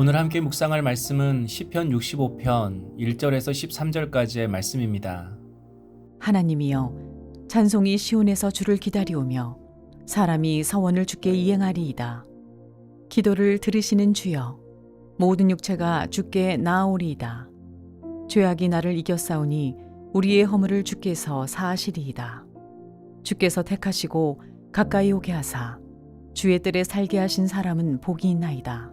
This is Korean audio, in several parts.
오늘 함께 묵상할 말씀은 시편 65편 1절에서 13절까지의 말씀입니다. 하나님이여 찬송이 시온에서 주를 기다리오며 사람이 서원을 주께 이행하리이다. 기도를 들으시는 주여 모든 육체가 주께 나아오리이다. 죄악이 나를 이겼사오니 우리의 허물을 주께서 사하시리이다. 주께서 택하시고 가까이 오게 하사 주의 뜰에 살게 하신 사람은 복이 있나이다.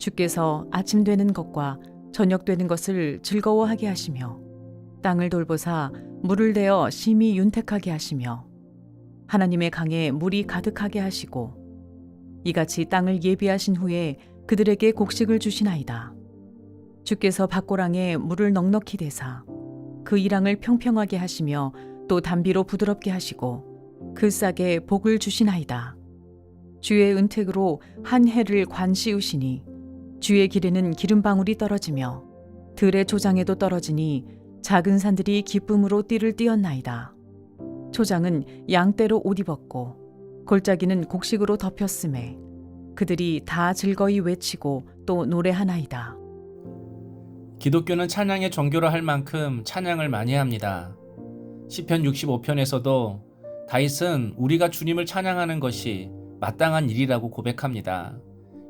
주께서 아침 되는 것과 저녁 되는 것을 즐거워하게 하시며 땅을 돌보사 물을 대어 심히 윤택하게 하시며 하나님의 강에 물이 가득하게 하시고 이같이 땅을 예비하신 후에 그들에게 곡식을 주시나이다. 주께서 밭고랑에 물을 넉넉히 대사 그 이랑을 평평하게 하시며 또 담비로 부드럽게 하시고 그 싹에 복을 주시나이다. 주의 은택으로 한 해를 관시우시니 주의 길에는 기름방울이 떨어지며 들의 조장에도 떨어지니 작은 산들이 기쁨으로 띠를 띄었나이다. 초장은 양떼로 옷 입었고 골짜기는 곡식으로 덮였음에 그들이 다 즐거이 외치고 또 노래하나이다. 기독교는 찬양의 종교로 할 만큼 찬양을 많이 합니다. 시편 65편에서도 다윗은 우리가 주님을 찬양하는 것이 마땅한 일이라고 고백합니다.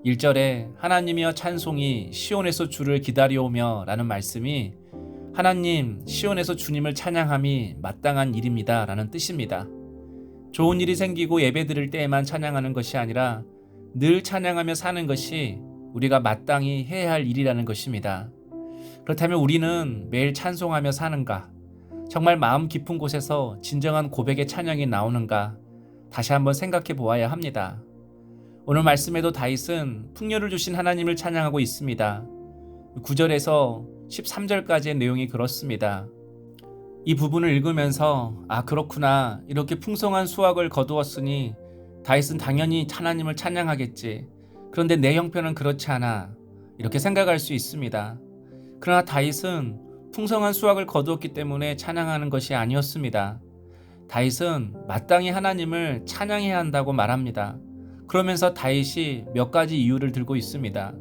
1절에 하나님이여 찬송이 시온에서 주를 기다려오며 라는 말씀이 하나님 시온에서 주님을 찬양함이 마땅한 일입니다 라는 뜻입니다. 좋은 일이 생기고 예배 드릴 때에만 찬양하는 것이 아니라 늘 찬양하며 사는 것이 우리가 마땅히 해야 할 일이라는 것입니다. 그렇다면 우리는 매일 찬송하며 사는가? 정말 마음 깊은 곳에서 진정한 고백의 찬양이 나오는가? 다시 한번 생각해 보아야 합니다. 오늘 말씀에도 다윗은 풍요를 주신 하나님을 찬양하고 있습니다. 9절에서 13절까지의 내용이 그렇습니다. 이 부분을 읽으면서 아 그렇구나 이렇게 풍성한 수확을 거두었으니 다윗은 당연히 하나님을 찬양하겠지. 그런데 내 형편은 그렇지 않아. 이렇게 생각할 수 있습니다. 그러나 다윗은 풍성한 수확을 거두었기 때문에 찬양하는 것이 아니었습니다. 다윗은 마땅히 하나님을 찬양해야 한다고 말합니다. 그러면서 다윗이 몇 가지 이유를 들고 있습니다.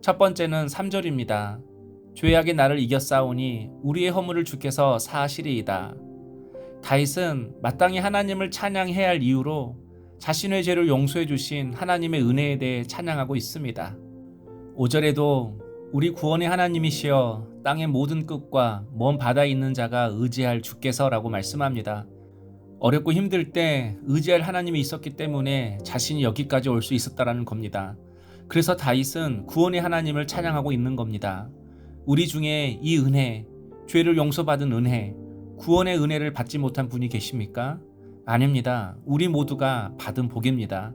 첫 번째는 3절입니다. 죄악이 나를 이겼사오니 우리의 허물을 주께서 사하시리이다. 다윗은 마땅히 하나님을 찬양해야 할 이유로 자신의 죄를 용서해 주신 하나님의 은혜에 대해 찬양하고 있습니다. 5절에도 우리 구원의 하나님이시여 땅의 모든 끝과 먼 바다에 있는 자가 의지할 주께서라고 말씀합니다. 어렵고 힘들 때 의지할 하나님이 있었기 때문에 자신이 여기까지 올 수 있었다라는 겁니다. 그래서 다윗은 구원의 하나님을 찬양하고 있는 겁니다. 우리 중에 이 은혜, 죄를 용서받은 은혜, 구원의 은혜를 받지 못한 분이 계십니까? 아닙니다. 우리 모두가 받은 복입니다.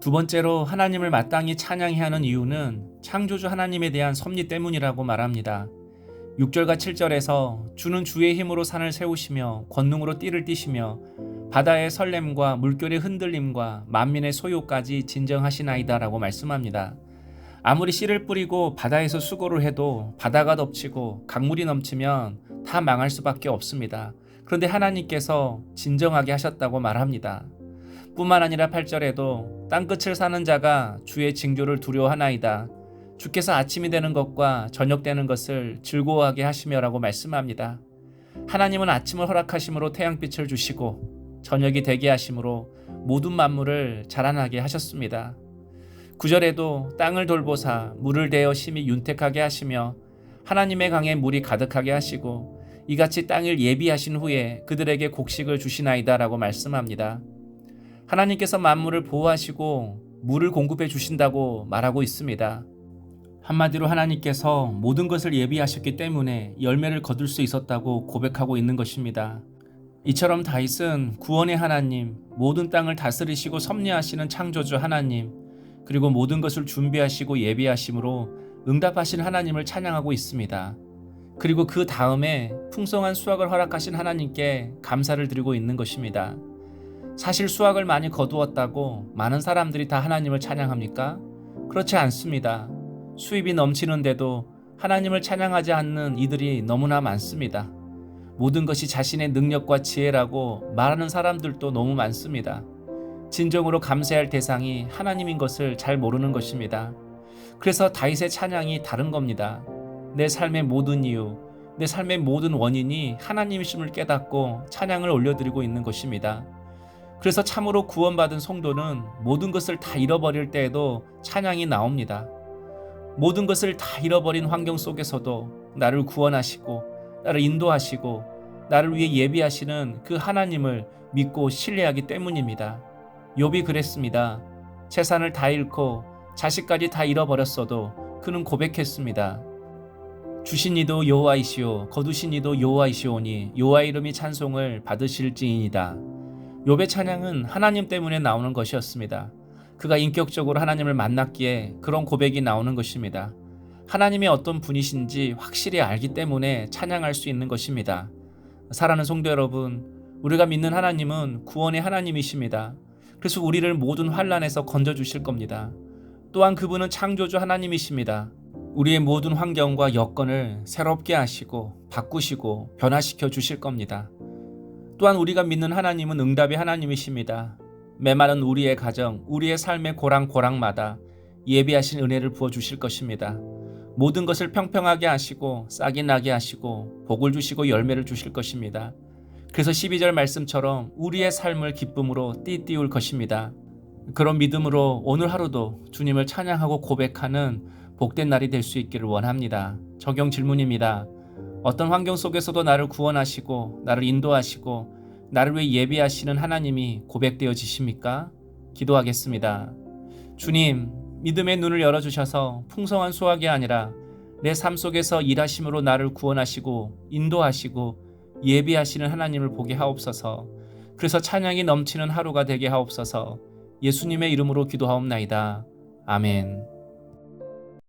두 번째로 하나님을 마땅히 찬양해야 하는 이유는 창조주 하나님에 대한 섭리 때문이라고 말합니다. 6절과 7절에서 주는 주의 힘으로 산을 세우시며 권능으로 띠를 띠시며 바다의 설렘과 물결의 흔들림과 만민의 소요까지 진정하시나이다라고 말씀합니다. 아무리 씨를 뿌리고 바다에서 수고를 해도 바다가 덮치고 강물이 넘치면 다 망할 수밖에 없습니다. 그런데 하나님께서 진정하게 하셨다고 말합니다. 뿐만 아니라 8절에도 땅끝을 사는 자가 주의 징조를 두려워하나이다. 주께서 아침이 되는 것과 저녁 되는 것을 즐거워하게 하시며라고 말씀합니다. 하나님은 아침을 허락하심으로 태양빛을 주시고 저녁이 되게 하심으로 모든 만물을 자라나게 하셨습니다. 9절에도 땅을 돌보사 물을 대어 심히 윤택하게 하시며 하나님의 강에 물이 가득하게 하시고 이같이 땅을 예비하신 후에 그들에게 곡식을 주시나이다라고 말씀합니다. 하나님께서 만물을 보호하시고 물을 공급해 주신다고 말하고 있습니다. 한마디로 하나님께서 모든 것을 예비하셨기 때문에 열매를 거둘 수 있었다고 고백하고 있는 것입니다. 이처럼 다윗은 구원의 하나님, 모든 땅을 다스리시고 섭리하시는 창조주 하나님, 그리고 모든 것을 준비하시고 예비하심으로 응답하신 하나님을 찬양하고 있습니다. 그리고 그 다음에 풍성한 수확을 허락하신 하나님께 감사를 드리고 있는 것입니다. 사실 수확을 많이 거두었다고 많은 사람들이 다 하나님을 찬양합니까? 그렇지 않습니다. 수입이 넘치는데도 하나님을 찬양하지 않는 이들이 너무나 많습니다. 모든 것이 자신의 능력과 지혜라고 말하는 사람들도 너무 많습니다. 진정으로 감사할 대상이 하나님인 것을 잘 모르는 것입니다. 그래서 다윗의 찬양이 다른 겁니다. 내 삶의 모든 이유, 내 삶의 모든 원인이 하나님이심을 깨닫고 찬양을 올려드리고 있는 것입니다. 그래서 참으로 구원받은 성도는 모든 것을 다 잃어버릴 때에도 찬양이 나옵니다. 모든 것을 다 잃어버린 환경 속에서도 나를 구원하시고 나를 인도하시고 나를 위해 예비하시는 그 하나님을 믿고 신뢰하기 때문입니다. 욥이 그랬습니다. 재산을 다 잃고 자식까지 다 잃어버렸어도 그는 고백했습니다. 주신 이도 여호와이시오 거두신 이도 여호와이시오니 여호와 이름이 찬송을 받으실지이니이다. 욥의 찬양은 하나님 때문에 나오는 것이었습니다. 그가 인격적으로 하나님을 만났기에 그런 고백이 나오는 것입니다. 하나님이 어떤 분이신지 확실히 알기 때문에 찬양할 수 있는 것입니다. 사랑하는 성도 여러분, 우리가 믿는 하나님은 구원의 하나님이십니다. 그래서 우리를 모든 환란에서 건져 주실 겁니다. 또한 그분은 창조주 하나님이십니다. 우리의 모든 환경과 여건을 새롭게 하시고 바꾸시고 변화시켜 주실 겁니다. 또한 우리가 믿는 하나님은 응답의 하나님이십니다. 메마른 우리의 가정, 우리의 삶의 고랑고랑마다 예비하신 은혜를 부어 주실 것입니다. 모든 것을 평평하게 하시고 싹이 나게 하시고 복을 주시고 열매를 주실 것입니다. 그래서 12절 말씀처럼 우리의 삶을 기쁨으로 띠띠울 것입니다. 그런 믿음으로 오늘 하루도 주님을 찬양하고 고백하는 복된 날이 될 수 있기를 원합니다. 적용 질문입니다. 어떤 환경 속에서도 나를 구원하시고 나를 인도하시고 나를 위해 예비하시는 하나님이 고백되어지십니까? 기도하겠습니다. 주님, 믿음의 눈을 열어주셔서 풍성한 수확이 아니라 내 삶 속에서 일하심으로 나를 구원하시고 인도하시고 예비하시는 하나님을 보게 하옵소서. 그래서 찬양이 넘치는 하루가 되게 하옵소서. 예수님의 이름으로 기도하옵나이다. 아멘.